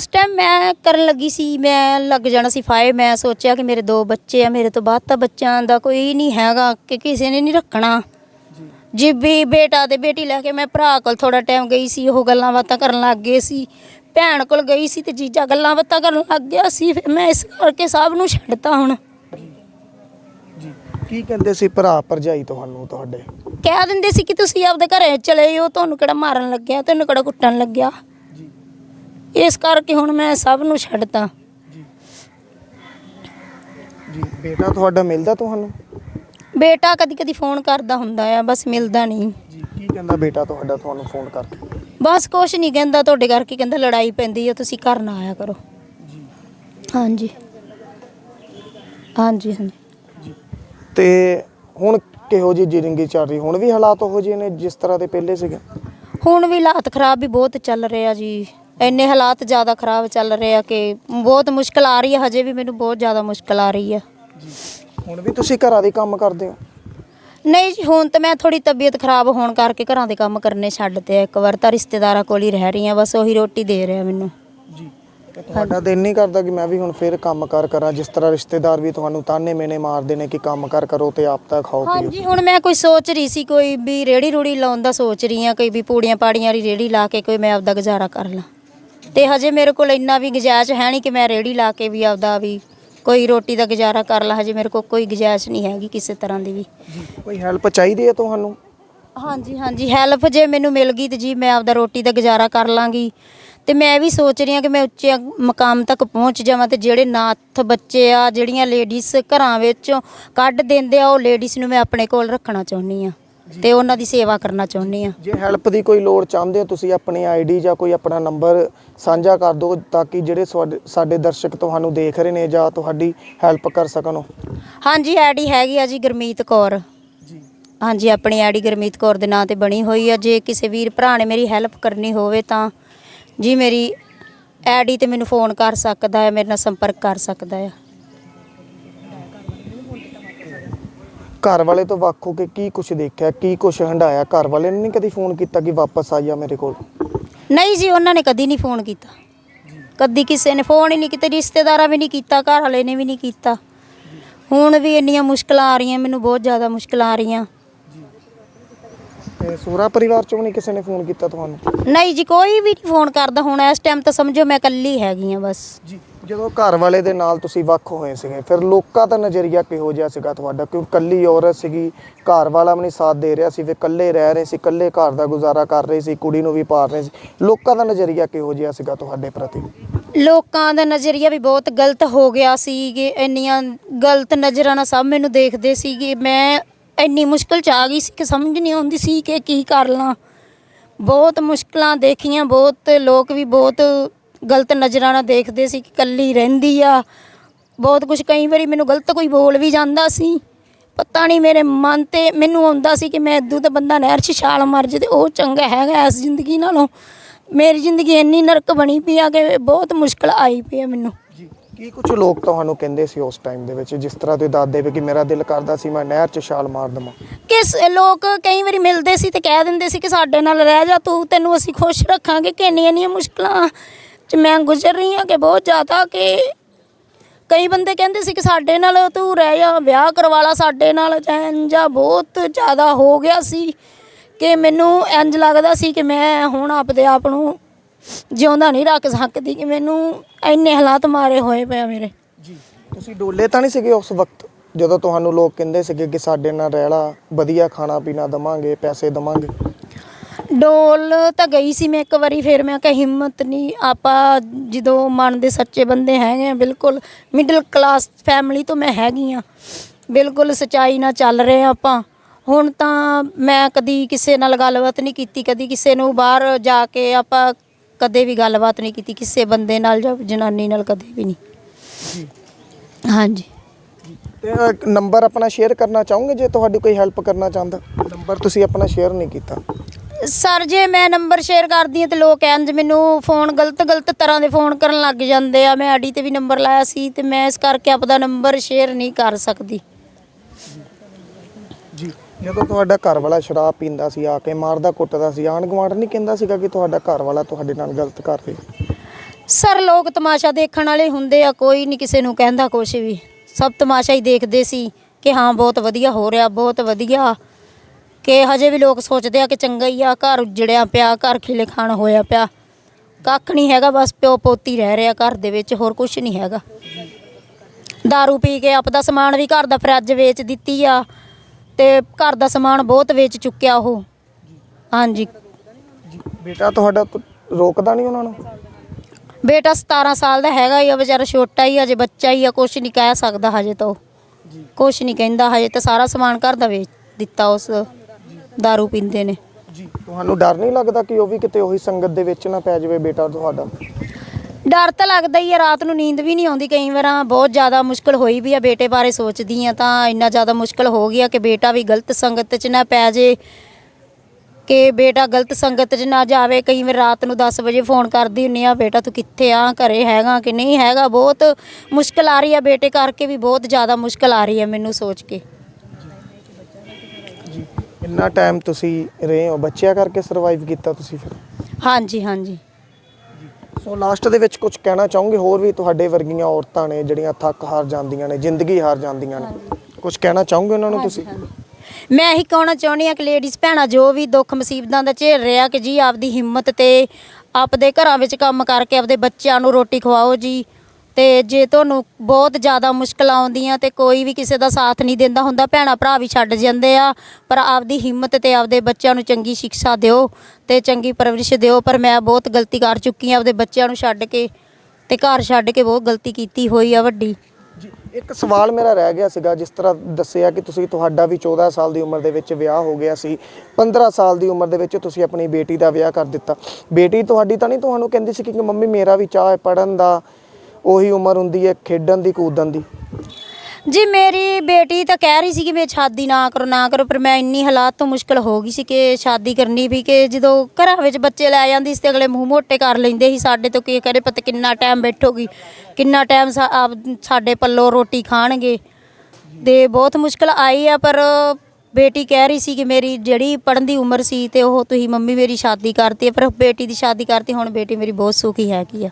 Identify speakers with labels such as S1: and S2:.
S1: ਉਸ ਟਾਈਮ ਮੈਂ ਕਰਨ ਲੱਗੀ ਸੀ ਮੈਂ ਲੱਗ ਜਾਣਾ ਸੀ ਫਾਇਰ ਮੈਂ ਸੋਚਿਆ ਕਿ ਮੇਰੇ ਦੋ ਬੱਚੇ ਆ ਮੇਰੇ ਤੋਂ ਬਾਅਦ ਤਾਂ ਬੱਚਿਆਂ ਦਾ ਕੋਈ ਨਹੀਂ ਹੈਗਾ ਕਿ ਕਿਸੇ ਨੇ ਨਹੀਂ ਰੱਖਣਾ। ਜੀ। ਵੀ ਬੇਟਾ ਤੇ ਬੇਟੀ ਲੈ ਕੇ ਮੈਂ ਭਰਾ ਕੋਲ ਥੋੜਾ ਟਾਈਮ ਗਈ ਸੀ ਉਹ ਗੱਲਾਂ ਬਾਤਾਂ ਕਰਨ ਲੱਗ ਗਏ ਸੀ। ਭੈਣ ਕੋਲ ਗਈ ਸੀ ਤੇ ਜੀਜਾ ਗੱਲਾਂ ਬਾਤਾਂ ਕਰਨ ਲੱਗ ਗਿਆ ਸੀ ਫਿਰ ਮੈਂ ਇਸ ਕਰਕੇ ਸਭ ਨੂੰ ਛੱਡਤਾ ਹੁਣ।
S2: ਕੀ ਕਹਿੰਦੇ ਸੀ ਭਰਾ ਭਰਜਾਈ ਤੁਹਾਨੂੰ ਤੁਹਾਡੇ?
S1: ਕਹਿ ਦਿੰਦੇ ਸੀ ਕਿ ਤੁਸੀਂ ਆਪਦੇ ਘਰੇ ਚਲੇ ਜਾਓ ਤੁਹਾਨੂੰ ਕਿਹੜਾ ਮਾਰਨ ਲੱਗਿਆ ਤੁਹਾਨੂੰ ਕਿਹੜਾ ਕੁੱਟਣ ਲੱਗਿਆ? ਇਸ ਕਰਕੇ ਹੁਣ ਮੈਂ ਸਭ ਨੂੰ ਛੱਡਤਾ।
S2: ਜੀ। ਜੀ ਬੇਟਾ ਤੁਹਾਡਾ ਮਿਲਦਾ ਤੁਹਾਨੂੰ?
S1: ਬੇਟਾ ਕਦੀ ਕਦੀ ਫੋਨ ਕਰਦਾ ਹੁੰਦਾ ਆ ਬਸ ਮਿਲਦਾ ਨਹੀਂ।
S2: ਜੀ ਕੀ ਕਹਿੰਦਾ ਬੇਟਾ ਤੁਹਾਡਾ ਤੁਹਾਨੂੰ ਫੋਨ ਕਰਕੇ?
S1: ਬਸ ਕੁਛ ਨਹੀਂ ਕਹਿੰਦਾ ਤੁਹਾਡੇ ਕਰਕੇ ਕਹਿੰਦਾ ਲੜਾਈ ਪੈਂਦੀ ਆ ਤੁਸੀਂ ਘਰ ਨਾ ਆਇਆ ਕਰੋ।
S2: ਜੀ।
S1: ਹਾਂਜੀ। ਹਾਂਜੀ ਹਾਂਜੀ।
S2: ਜੀ। ਤੇ ਹੁਣ ਕਿਹੋ ਜਿਹੀ ਜ਼ਿੰਦਗੀ ਚੱਲ ਰਹੀ? ਹੁਣ ਵੀ ਹਾਲਾਤ ਉਹੋ ਜਿਹੇ ਨੇ ਜਿਸ ਤਰ੍ਹਾਂ ਦੇ ਪਹਿਲੇ ਸੀਗੇ?
S1: ਹੁਣ ਵੀ ਹਾਲਾਤ ਖਰਾਬ ਵੀ ਬਹੁਤ ਚੱਲ ਰਹੇ ਜੀ। ਇੰਨੇ ਹਾਲਾਤ ਜ਼ਿਆਦਾ ਖਰਾਬ ਚੱਲ ਰਹੇ ਆ ਕਿ ਬਹੁਤ ਮੁਸ਼ਕਲ ਆ ਰਹੀ ਹੈ ਹਜੇ ਵੀ ਮੈਨੂੰ ਬਹੁਤ ਜ਼ਿਆਦਾ ਮੁਸ਼ਕਲ ਆ ਰਹੀ
S2: ਜੀ। ਹੁਣ ਵੀ ਤੁਸੀਂ ਘਰਾਂ ਦੇ ਕੰਮ ਕਰਦੇ ਹੋ?
S1: ਨਹੀਂ ਜੀ ਹੁਣ ਤਾਂ ਮੈਂ ਥੋੜੀ ਤਬੀਅਤ ਖਰਾਬ ਹੋਣ ਕਰਕੇ ਘਰਾਂ ਦੇ ਕੰਮ ਕਰਨੇ ਛੱਡਤੇ ਆ। ਇੱਕ ਵਾਰ ਤਾਂ ਰਿਸ਼ਤੇਦਾਰਾਂ ਕੋਲ ਹੀ ਰਹਿ ਰਹੀ ਆ ਬਸ ਉਹੀ ਰੋਟੀ ਦੇ ਰਿਹਾ ਮੈਨੂੰ।
S2: ਜੀ। ਤੁਹਾਡਾ ਦਿਲ ਨਹੀਂ ਕਰਦਾ ਕਿ ਮੈਂ ਵੀ ਹੁਣ ਫੇਰ ਕੰਮ ਕਾਰ ਕਰਾਂ ਜਿਸ ਤਰ੍ਹਾਂ ਰਿਸ਼ਤੇਦਾਰ ਵੀ ਤੁਹਾਨੂੰ ਤਾਨੇ ਮੇਨੇ ਮਾਰਦੇ ਨੇ ਕਿ ਕੰਮ ਕਾਰ ਕਰੋ ਤੇ ਆਪ ਤਾਂ ਖਾਓ ਪੀਓ।
S1: ਹਾਂਜੀ ਹੁਣ ਮੈਂ ਕੋਈ ਸੋਚ ਰਹੀ ਸੀ ਕੋਈ ਵੀ ਰੇੜੀ ਰੂੜੀ ਲਾਉਣ ਦਾ ਸੋਚ ਰਹੀ ਆ ਕੋਈ ਵੀ ਪੂੜੀਆਂ ਪਾੜੀਆਂ ਦੀ ਰੇੜੀ ਲਾ ਕੇ ਕੋਈ ਮੈਂ ਆਪਦਾ ਗੁਜ਼ਾਰਾ ਕਰ ਲਾਂ। ਤੇ ਹਜੇ ਮੇਰੇ ਕੋਲ ਇੰਨਾ ਵੀ ਗੁੰਜਾਇਸ਼ ਹੈ ਨਹੀਂ ਕਿ ਮੈਂ ਰੇੜੀ ਲਾ ਕੇ ਵੀ ਆਪਦਾ ਵੀ ਕੋਈ ਰੋਟੀ ਦਾ ਗੁਜ਼ਾਰਾ ਕਰ ਲਾਂ ਹਜੇ ਮੇਰੇ ਕੋਲ ਕੋਈ ਗੁੰਜਾਇਸ਼ ਨਹੀਂ ਹੈਗੀ ਕਿਸੇ ਤਰ੍ਹਾਂ ਦੀ ਵੀ।
S2: ਕੋਈ ਹੈਲਪ ਚਾਹੀਦੀ ਹੈ ਤੁਹਾਨੂੰ?
S1: ਹਾਂਜੀ ਹਾਂਜੀ ਹੈਲਪ ਜੇ ਮੈਨੂੰ ਮਿਲ ਗਈ ਤੇ ਜੀ ਮੈਂ ਆਪਦਾ ਰੋਟੀ ਦਾ ਗੁਜ਼ਾਰਾ ਕਰ ਲਾਂਗੀ। ਤੇ ਮੈਂ ਵੀ ਸੋਚ ਰਹੀ ਹਾਂ ਕਿ ਮੈਂ ਉੱਚੇ ਮਕਾਮ ਤੱਕ ਪਹੁੰਚ ਜਾਵਾਂ ਤੇ ਜਿਹੜੇ ਨਾਥ ਬੱਚੇ ਆ ਜਿਹੜੀਆਂ ਲੇਡੀਜ਼ ਘਰਾਂ ਵਿੱਚੋਂ ਕੱਢ ਦਿੰਦੇ ਆ ਉਹ ਲੇਡੀਜ਼ ਨੂੰ ਮੈਂ ਆਪਣੇ ਕੋਲ ਰੱਖਣਾ ਚਾਹੁੰਦੀ ਆ ਤੇ ਉਹਨਾਂ ਦੀ ਸੇਵਾ ਕਰਨਾ ਚਾਹੁੰਦੀ ਆ
S2: ਜੇ ਹੈਲਪ ਦੀ ਕੋਈ ਲੋੜ ਚਾਹੁੰਦੇ ਹੋ ਤੁਸੀਂ ਆਪਣੀ ਆਈਡੀ ਜਾਂ ਕੋਈ ਆਪਣਾ ਨੰਬਰ ਸਾਂਝਾ ਕਰ ਦਿਓ ਤਾਂ ਕਿ ਜਿਹੜੇ ਸਾਡੇ ਦਰਸ਼ਕ ਤੁਹਾਨੂੰ ਦੇਖ ਰਹੇ ਨੇ ਜਾਂ ਤੁਹਾਡੀ ਹੈਲਪ ਕਰ ਸਕਣ।
S1: ਹਾਂਜੀ ਆਈਡੀ ਹੈਗੀ ਆ ਜੀ ਗੁਰਮੀਤ ਕੌਰ।
S2: ਜੀ।
S1: ਹਾਂਜੀ ਆਪਣੀ ਆਈਡੀ ਗੁਰਮੀਤ ਕੌਰ ਦੇ ਨਾਂ ਤੇ ਬਣੀ ਹੋਈ ਆ। ਜੇ ਕਿਸੇ ਵੀਰ ਭਰਾ ਨੇ ਮੇਰੀ ਹੈਲਪ ਕਰਨੀ ਹੋਵੇ ਤਾਂ ਜੀ ਮੇਰੀ ਆਈਡੀ ਤੇ ਮੈਨੂੰ ਫੋਨ ਕਰ ਸਕਦਾ ਹੈ ਮੇਰੇ ਨਾਲ ਸੰਪਰਕ ਕਰ ਸਕਦਾ ਹੈ।
S2: ਘਰ ਵਾਲੇ ਤੋਂ ਵੱਖ ਹੋ ਕੇ ਕੀ ਕੁਝ ਦੇਖਿਆ ਕੀ ਕੁਝ ਹੰਡਾਇਆ ਘਰ ਵਾਲੇ ਨੇ ਨਹੀਂ ਕਦੀ ਫੋਨ ਕੀਤਾ ਕਿ ਵਾਪਸ ਆ ਜਾ ਮੇਰੇ ਕੋਲ?
S1: ਨਹੀਂ ਜੀ ਉਹਨਾਂ ਨੇ ਕਦੀ ਨਹੀਂ ਫੋਨ ਕੀਤਾ। ਕਦੀ ਕਿਸੇ ਨੇ ਫੋਨ ਹੀ ਨਹੀਂ ਕੀਤਾ ਰਿਸ਼ਤੇਦਾਰਾਂ ਵੀ ਨਹੀਂ ਕੀਤਾ ਘਰ ਵਾਲੇ ਨੇ ਵੀ ਨਹੀਂ ਕੀਤਾ। ਹੁਣ ਵੀ ਇੰਨੀਆਂ ਮੁਸ਼ਕਲਾਂ ਆ ਰਹੀਆਂ ਮੈਨੂੰ ਬਹੁਤ ਜ਼ਿਆਦਾ ਮੁਸ਼ਕਲਾਂ ਆ ਰਹੀਆਂ।
S2: ਤੇ ਸੋਹਰਾ ਪਰਿਵਾਰ ਚੋਂ ਨਹੀਂ ਕਿਸੇ ਨੇ ਫੋਨ ਕੀਤਾ ਤੁਹਾਨੂੰ?
S1: ਨਹੀਂ ਜੀ ਕੋਈ ਵੀ ਨਹੀਂ ਫੋਨ ਕਰਦਾ। ਹੁਣ ਇਸ ਟਾਈਮ ਤਾਂ ਸਮਝੋ ਮੈਂ ਇਕੱਲੀ ਹੈਗੀ ਆ ਬਸ।
S2: ਜੀ। ਜਦੋਂ ਘਰ ਵਾਲੇ ਦੇ ਨਾਲ ਤੁਸੀਂ ਵੱਖ ਹੋਏ ਸੀਗੇ, ਫਿਰ ਲੋਕਾਂ ਦਾ ਨਜ਼ਰੀਆ ਕਿਹੋ ਜਿਹਾ ਸੀਗਾ ਤੁਹਾਡਾ? ਕਿਉਂ ਕੱਲੀ ਔਰਤ ਸੀਗੀ, ਘਰ ਵਾਲਾ ਵੀ ਨਹੀਂ ਸਾਥ ਦੇ ਰਿਹਾ ਸੀ, ਫਿਰ ਇਕੱਲੇ ਰਹਿ ਰਹੇ ਸੀ, ਇਕੱਲੇ ਘਰ ਦਾ ਗੁਜ਼ਾਰਾ ਕਰ ਰਹੇ ਸੀ, ਕੁੜੀ ਨੂੰ ਵੀ ਪਾਲ ਰਹੇ ਸੀ। ਲੋਕਾਂ ਦਾ ਨਜ਼ਰੀਆ ਕਿਹੋ ਜਿਹਾ ਸੀਗਾ ਤੁਹਾਡੇ ਪ੍ਰਤੀ?
S1: ਲੋਕਾਂ ਦਾ ਨਜ਼ਰੀਆ ਵੀ ਬਹੁਤ ਗਲਤ ਹੋ ਗਿਆ ਸੀ ਕਿ ਇੰਨੀਆਂ ਗਲਤ ਨਜ਼ਰਾਂ ਨਾਲ ਸਭ ਮੈਨੂੰ ਦੇਖਦੇ ਸੀ ਕਿ ਮੈਂ ਇੰਨੀ ਮੁਸ਼ਕਲ ਚ ਆ ਗਈ ਸੀ ਕਿ ਸਮਝ ਨਹੀਂ ਆਉਂਦੀ ਸੀ ਕਿ ਕੀ ਕਰ ਲਾਂ। ਬਹੁਤ ਮੁਸ਼ਕਲਾਂ ਦੇਖੀਆਂ, ਬਹੁਤ ਲੋਕ ਵੀ ਬਹੁਤ ਗਲਤ ਨਜ਼ਰਾਂ ਨਾਲ ਦੇਖਦੇ ਸੀ ਕਿ ਕੱਲੀ ਰਹਿੰਦੀ ਆ। ਬਹੁਤ ਕੁਝ ਕਈ ਵਾਰੀ ਮੈਨੂੰ ਗਲਤ ਕੋਈ ਬੋਲ ਵੀ ਜਾਂਦਾ ਸੀ। ਪਤਾ ਨਹੀਂ ਮੇਰੇ ਮਨ ਤੇ ਮੈਨੂੰ ਆਉਂਦਾ ਸੀ ਕਿ ਮੈਂ ਇਦੋਂ ਤਾਂ ਬੰਦਾ ਨਹਿਰ 'ਚ ਛਾਲ ਮਾਰ ਜੇ ਤੇ ਉਹ ਚੰਗਾ ਹੈਗਾ ਇਸ ਜ਼ਿੰਦਗੀ ਨਾਲੋਂ। ਮੇਰੀ ਜ਼ਿੰਦਗੀ ਇੰਨੀ ਨਰਕ ਬਣੀ ਪਈ ਆ ਕਿ ਬਹੁਤ ਮੁਸ਼ਕਲ ਆਈ ਪਈ ਆ ਮੈਨੂੰ।
S2: ਜੀ ਕੀ ਕੁਝ ਲੋਕ ਤੁਹਾਨੂੰ ਕਹਿੰਦੇ ਸੀ ਉਸ ਟਾਈਮ ਦੇ ਵਿੱਚ ਜਿਸ ਤਰ੍ਹਾਂ ਤੁਸੀਂ ਦੱਸਦੇ ਵੇ ਕਿ ਮੇਰਾ ਦਿਲ ਕਰਦਾ ਸੀ ਮੈਂ ਨਹਿਰ 'ਚ ਛਾਲ ਮਾਰ ਦਵਾਂ?
S1: ਕਿਸ ਲੋਕ ਕਈ ਵਾਰੀ ਮਿਲਦੇ ਸੀ ਤੇ ਕਹਿ ਦਿੰਦੇ ਸੀ ਕਿ ਸਾਡੇ ਨਾਲ ਰਹਿ ਜਾ ਤੂੰ ਤੈਨੂੰ ਅਸੀਂ ਖੁਸ਼ ਰੱਖਾਂਗੇ ਕਿ ਇੰਨੀਆਂ ਇੰਨੀਆਂ ਮੁਸ਼ਕਲਾਂ। ਚ ਮੈਂ ਗੁਜ਼ਰ ਰਹੀ ਹਾਂ ਕਿ ਬਹੁਤ ਜ਼ਿਆਦਾ ਕਿ ਕਈ ਬੰਦੇ ਕਹਿੰਦੇ ਸੀ ਕਿ ਸਾਡੇ ਨਾਲ ਤੂੰ ਰਹਿ ਜਾ, ਵਿਆਹ ਕਰਵਾ ਲਾ ਸਾਡੇ ਨਾਲ ਜਾਂ ਬਹੁਤ ਜ਼ਿਆਦਾ ਹੋ ਗਿਆ ਸੀ ਕਿ ਮੈਨੂੰ ਇੰਜ ਲੱਗਦਾ ਸੀ ਕਿ ਮੈਂ ਹੁਣ ਆਪਦੇ ਆਪ ਨੂੰ ਜਿਉਂਦਾ ਨਹੀਂ ਰੱਖ ਸਕਦੀ ਕਿ ਮੈਨੂੰ ਇੰਨੇ ਹਾਲਾਤ ਮਾਰੇ ਹੋਏ ਪਏ ਆ ਮੇਰੇ।
S2: ਜੀ, ਤੁਸੀਂ ਡੋਲੇ ਤਾਂ ਨਹੀਂ ਸੀਗੇ ਉਸ ਵਕਤ, ਜਦੋਂ ਤੁਹਾਨੂੰ ਲੋਕ ਕਹਿੰਦੇ ਸੀਗੇ ਕਿ ਸਾਡੇ ਨਾਲ ਰਹਿਲਾ ਵਧੀਆ ਖਾਣਾ ਪੀਣਾ ਦਵਾਂਗੇ, ਪੈਸੇ ਦਵਾਂਗੇ?
S1: ਡੋਲ ਤਾਂ ਗਈ ਸੀ ਮੈਂ ਇੱਕ ਵਾਰੀ, ਫਿਰ ਮੈਂ ਕਿਹਾ ਹਿੰਮਤ ਨਹੀਂ। ਆਪਾਂ ਜਦੋਂ ਮਨ ਦੇ ਸੱਚੇ ਬੰਦੇ ਹੈਗੇ ਆ, ਬਿਲਕੁਲ ਮਿਡਲ ਕਲਾਸ ਫੈਮਿਲੀ ਤੋਂ ਮੈਂ ਹੈਗੀ ਆ। ਬਿਲਕੁਲ ਸਚਾਈ ਨਾਲ ਚੱਲ ਰਹੇ ਆ ਆਪਾਂ। ਹੁਣ ਤਾਂ ਮੈਂ ਕਦੀ ਕਿਸੇ ਨਾਲ ਗੱਲਬਾਤ ਨਹੀਂ ਕੀਤੀ, ਕਦੀ ਕਿਸੇ ਨੂੰ ਬਾਹਰ ਜਾ ਕੇ ਆਪਾਂ ਕਦੇ ਵੀ ਗੱਲਬਾਤ ਨਹੀਂ ਕੀਤੀ, ਕਿਸੇ ਬੰਦੇ ਨਾਲ ਜਾਂ ਜਨਾਨੀ ਨਾਲ ਕਦੇ ਵੀ ਨਹੀਂ। ਹਾਂਜੀ।
S2: ਤੇ ਨੰਬਰ ਆਪਣਾ ਸ਼ੇਅਰ ਕਰਨਾ ਚਾਹੋਗੇ? ਜੇ ਤੁਹਾਡੀ ਕੋਈ ਹੈਲਪ ਕਰਨਾ ਚਾਹੁੰਦਾ ਨੰਬਰ ਤੁਸੀਂ ਆਪਣਾ ਸ਼ੇਅਰ ਨਹੀਂ ਕੀਤਾ।
S1: ਸਰ ਜੇ ਮੈਂ ਨੰਬਰ ਸ਼ੇਅਰ ਕਰਦੀ ਹਾਂ ਤੇ ਲੋਕ ਇੰਜ ਮੈਨੂੰ ਫੋਨ ਗਲਤ ਗਲਤ ਤਰ੍ਹਾਂ ਦੇ ਫੋਨ ਕਰਨ ਲੱਗ ਜਾਂਦੇ ਆ। ਮੈਂ ਆਡੀ ਤੇ ਵੀ ਨੰਬਰ ਲਾਇਆ ਸੀ ਤੇ ਮੈਂ ਇਸ ਕਰਕੇ ਆਪਦਾ ਨੰਬਰ ਸ਼ੇਅਰ ਨਹੀਂ ਕਰ ਸਕਦੀ।
S2: ਜੀ ਜਦੋਂ ਤੁਹਾਡਾ ਘਰ ਵਾਲਾ ਸ਼ਰਾਬ ਪੀਂਦਾ ਸੀ ਆ ਕੇ ਮਾਰਦਾ ਕੁੱਟਦਾ ਸੀ ਆਣ ਗੁਆਂਢ ਨਹੀਂ ਕਹਿੰਦਾ ਸੀਗਾ ਕਿ ਤੁਹਾਡਾ ਘਰ ਵਾਲਾ ਤੁਹਾਡੇ ਨਾਲ ਗਲਤ ਕਰ ਰਿਹਾ?
S1: ਸਰ ਲੋਕ ਤਮਾਸ਼ਾ ਦੇਖਣ ਵਾਲੇ ਹੁੰਦੇ ਆ ਕੋਈ ਨਹੀਂ ਕਿਸੇ ਨੂੰ ਕਹਿੰਦਾ ਕੁਛ ਵੀ। ਸਭ ਤਮਾਸ਼ਾ ਹੀ ਦੇਖਦੇ ਸੀ ਕਿ ਹਾਂ ਬਹੁਤ ਵਧੀਆ ਹੋ ਰਿਹਾ ਬਹੁਤ ਵਧੀਆ। ਕਿ ਹਜੇ ਵੀ ਲੋਕ ਸੋਚਦੇ ਆ ਕਿ ਚੰਗਾ ਹੀ ਆ ਘਰ ਉਜੜਿਆ ਪਿਆ ਘਰ ਖਿਲੇ ਖਾਣ ਹੋਇਆ ਪਿਆ। ਕੱਖ ਨਹੀਂ ਹੈਗਾ ਬਸ ਪਿਓ ਪੋਤੀ ਰਹਿ ਰਿਹਾ ਘਰ ਦੇ ਵਿੱਚ ਹੋਰ ਕੁਝ ਨਹੀਂ ਹੈਗਾ। दारू ਪੀ ਕੇ ਆਪਦਾ ਸਮਾਨ ਵੀ ਘਰ ਦਾ ਫਰਿੱਜ ਵੇਚ ਦਿੱਤੀ ਆ ਤੇ ਘਰ ਦਾ ਸਮਾਨ ਬਹੁਤ ਵੇਚ ਚੁੱਕਿਆ ਉਹ। ਹਾਂਜੀ।
S2: ਬੇਟਾ ਤੁਹਾਡਾ ਰੋਕਦਾ ਨਹੀਂ ਉਹਨਾਂ ਨੂੰ?
S1: ਬੇਟਾ 17 ਸਾਲ ਦਾ ਹੈਗਾ ਹੀ ਆ ਵਿਚਾਰਾ ਛੋਟਾ ਹੀ ਆ, ਅਜੇ ਬੱਚਾ ਹੀ ਆ ਕੁਛ ਨਹੀਂ ਕਹਿ ਸਕਦਾ ਹਜੇ ਤਾਂ ਉਹ। ਕੁਛ ਨਹੀਂ ਕਹਿੰਦਾ ਹਜੇ ਤਾਂ ਸਾਰਾ ਸਮਾਨ ਘਰ ਦਾ ਵੇਚ ਦਿੱਤਾ ਉਸ दारू ਪੀਂਦੇ ਨੇ
S2: ਜੀ ਤੁਹਾਨੂੰ ਡਰ ਨਹੀਂ ਲੱਗਦਾ ਕਿ ਉਹ ਵੀ ਕਿਤੇ ਉਹੀ ਸੰਗਤ ਦੇ ਵਿੱਚ ਨਾ ਪੈ ਜਾਵੇ ਬੇਟਾ ਤੁਹਾਡਾ
S1: ਡਰ ਤਾਂ ਲੱਗਦਾ ਹੀ ਆ ਰਾਤ ਨੂੰ ਨੀਂਦ ਵੀ ਨਹੀਂ ਆਉਂਦੀ ਕਈ ਵਾਰਾਂ ਬਹੁਤ ਜ਼ਿਆਦਾ ਮੁਸ਼ਕਲ ਹੋਈ ਵੀ ਆ ਬੇਟੇ ਬਾਰੇ ਸੋਚਦੀ ਆ ਤਾਂ ਇੰਨਾ ਜ਼ਿਆਦਾ ਮੁਸ਼ਕਲ ਹੋ ਗਿਆ ਕਿ ਬੇਟਾ ਵੀ ਗਲਤ ਸੰਗਤ 'ਚ ਨਾ ਪੈ ਜੇ ਕਿ ਬੇਟਾ ਗਲਤ ਸੰਗਤ 'ਚ ਨਾ ਜਾਵੇ ਕਈ ਵਾਰ ਰਾਤ ਨੂੰ 10 ਵਜੇ ਫੋਨ ਕਰਦੀ ਹੁੰਨੀ ਆ ਬੇਟਾ ਤੂੰ ਕਿੱਥੇ ਆ ਘਰੇ ਹੈਗਾ ਕਿ ਨਹੀਂ ਹੈਗਾ ਬਹੁਤ ਮੁਸ਼ਕਲ ਆ ਰਹੀ ਆ ਬੇਟੇ ਕਰਕੇ ਵੀ ਬਹੁਤ ਜ਼ਿਆਦਾ ਮੁਸ਼ਕਲ ਆ ਰਹੀ ਆ ਮੈਨੂੰ ਸੋਚ ਕੇ
S2: ਇੰਨਾ ਟਾਈਮ ਤੁਸੀਂ ਰਹੇ ਹੋ? ਬੱਚਿਆਂ ਕਰਕੇ ਸਰਵਾਈਵ ਕੀਤਾ ਤੁਸੀਂ ਫਿਰ?
S1: ਹਾਂਜੀ ਹਾਂਜੀ।
S2: ਸੋ ਲਾਸਟ ਦੇ ਵਿੱਚ ਕੁਝ ਕਹਿਣਾ ਚਾਹੋਗੇ? ਹੋਰ ਵੀ ਤੁਹਾਡੇ ਵਰਗੀਆਂ ਔਰਤਾਂ ਨੇ ਜਿਹੜੀਆਂ ਥੱਕ ਹਾਰ ਜਾਂਦੀਆਂ ਨੇ ਜ਼ਿੰਦਗੀ ਹਾਰ ਜਾਂਦੀਆਂ ਨੇ। ਕੁਝ ਕਹਿਣਾ ਚਾਹੋਗੇ ਉਹਨਾਂ ਨੂੰ ਤੁਸੀਂ?
S1: ਮੈਂ ਇਹੀ ਕਹਿਣਾ ਚਾਹੁੰਦੀ ਆ ਕਿ ਲੇਡੀਜ਼ ਭੈਣਾਂ ਜੋ ਵੀ ਦੁੱਖ ਮੁਸੀਬਤਾਂ ਦਾ ਝੇਲ ਰਿਹਾ ਕਿ ਜੀ ਆਪਦੀ ਹਿੰਮਤ ਤੇ ਆਪਦੇ ਘਰਾਂ ਵਿੱਚ ਕੰਮ ਕਰਕੇ ਆਪਦੇ ਬੱਚਿਆਂ ਨੂੰ ਰੋਟੀ ਖਵਾਓ ਜੀ। ਤੇ ਜੇ ਤੁਹਾਨੂੰ ਬਹੁਤ ਜ਼ਿਆਦਾ ਮੁਸ਼ਕਲਾਂ ਆਉਂਦੀਆਂ ਤੇ ਕੋਈ ਵੀ ਕਿਸੇ ਦਾ ਸਾਥ ਨਹੀਂ ਦਿੰਦਾ ਹੁੰਦਾ, ਭੈਣਾਂ ਭਰਾ ਵੀ ਛੱਡ ਜਾਂਦੇ ਆ, ਪਰ ਆਪਦੀ ਹਿੰਮਤ ਤੇ ਆਪਦੇ ਬੱਚਿਆਂ ਨੂੰ ਚੰਗੀ ਸਿੱਖਿਆ ਦਿਓ ਤੇ ਚੰਗੀ ਪਰਵਰਿਸ਼ ਦਿਓ, ਪਰ ਮੈਂ ਬਹੁਤ ਗਲਤੀ ਕਰ ਚੁੱਕੀ ਆ ਆਪਦੇ ਬੱਚਿਆਂ ਨੂੰ ਛੱਡ ਕੇ ਤੇ ਘਰ ਛੱਡ ਕੇ ਬਹੁਤ ਗਲਤੀ ਕੀਤੀ ਹੋਈ ਆ ਵੱਡੀ।
S2: ਜੀ, ਇੱਕ ਸਵਾਲ ਮੇਰਾ ਰਹਿ ਗਿਆ ਸੀਗਾ, ਜਿਸ ਤਰ੍ਹਾਂ ਦੱਸਿਆ ਕਿ ਤੁਸੀਂ ਤੁਹਾਡਾ ਵੀ 14 ਸਾਲ ਦੀ ਉਮਰ ਦੇ ਵਿੱਚ ਵਿਆਹ ਹੋ ਗਿਆ ਸੀ 15 ਸਾਲ ਦੀ ਉਮਰ ਦੇ ਵਿੱਚ ਤੁਸੀਂ ਆਪਣੀ ਬੇਟੀ ਦਾ ਵਿਆਹ ਕਰ ਦਿੱਤਾ। ਬੇਟੀ ਤੁਹਾਡੀ ਤਾਂ ਨਹੀਂ, ਤੁਹਾਨੂੰ ਕਹਿੰਦੀ ਸੀ ਕਿ ਮੰਮੀ ਮੇਰਾ ਵੀ ਚਾਹ ਹੈ ਪੜਨ ਦਾ ਉਹੀ ਉਮਰ ਹੁੰਦੀ ਹੈ ਖੇਡਣ ਦੀ, ਕੂਦਣ ਦੀ।
S1: ਜੀ, ਮੇਰੀ ਬੇਟੀ ਤਾਂ ਕਹਿ ਰਹੀ ਸੀ ਕਿ ਮੈਂ ਸ਼ਾਦੀ ਨਾ ਕਰੋ ਨਾ ਕਰੋ, ਪਰ ਮੈਂ ਇੰਨੀ ਹਾਲਾਤ ਤੋਂ ਮੁਸ਼ਕਲ ਹੋ ਗਈ ਸੀ ਕਿ ਸ਼ਾਦੀ ਕਰਨੀ ਵੀ ਕਿ ਜਦੋਂ ਘਰਾਂ ਵਿੱਚ ਬੱਚੇ ਲੈ ਜਾਂਦੀ ਸੀ ਤੇ ਅਗਲੇ ਮੂੰਹ ਮੋਟੇ ਕਰ ਲੈਂਦੇ ਸੀ ਸਾਡੇ ਤੋਂ ਕੀ ਕਰੇ ਪਤਾ ਕਿੰਨਾ ਟਾਈਮ ਬੈਠੋਗੀ, ਕਿੰਨਾ ਟਾਈਮ ਸਾਡੇ ਪੱਲੋਂ ਰੋਟੀ ਖਾਣਗੇ। ਤੇ ਬਹੁਤ ਮੁਸ਼ਕਲ ਆਈ ਆ, ਪਰ ਬੇਟੀ ਕਹਿ ਰਹੀ ਸੀ ਕਿ ਮੇਰੀ ਜਿਹੜੀ ਪੜਨ ਦੀ ਉਮਰ ਸੀ ਤੇ ਉਹ ਤੁਸੀਂ ਮੰਮੀ ਮੇਰੀ ਸ਼ਾਦੀ ਕਰਤੀ ਪਰ ਬੇਟੀ ਦੀ ਸ਼ਾਦੀ ਕਰਤੀ, ਹੁਣ ਬੇਟੀ ਮੇਰੀ ਬਹੁਤ ਸੁਖੀ ਹੈਗੀ ਆ।